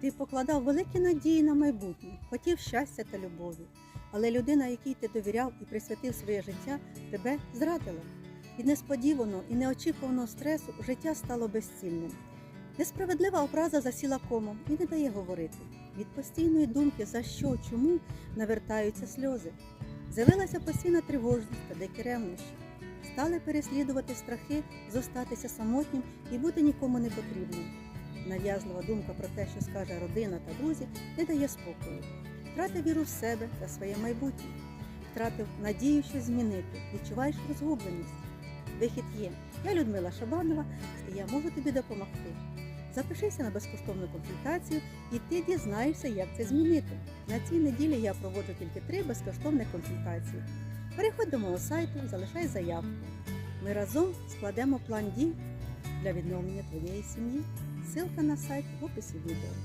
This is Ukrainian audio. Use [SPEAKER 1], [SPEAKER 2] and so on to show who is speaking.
[SPEAKER 1] Ти покладав великі надії на майбутнє, хотів щастя та любові. Але людина, якій ти довіряв і присвятив своє життя, тебе зрадила. Від несподіваного і неочікуваного стресу життя стало безцільним. Несправедлива образа засіла комом і не дає говорити. Від постійної думки за що, чому навертаються сльози. З'явилася постійна тривожність та дикі ревнощі. Стали переслідувати страхи зостатися самотнім і бути нікому не потрібним. Нав'язлива думка про те, що скаже родина та друзі, не дає спокою. Втратив віру в себе та своє майбутнє, втратив надію щось змінити, відчуваєш розгубленість. Вихід є. Я Людмила Шабанова, і я можу тобі допомогти. Запишися на безкоштовну консультацію, і ти дізнаєшся, як це змінити. На цій неділі я проводжу тільки три безкоштовні консультації. Переходь до мого сайту, залишай заявку. Ми разом складемо план дій для відновлення твоєї сім'ї. Силка на сайт в описі відео.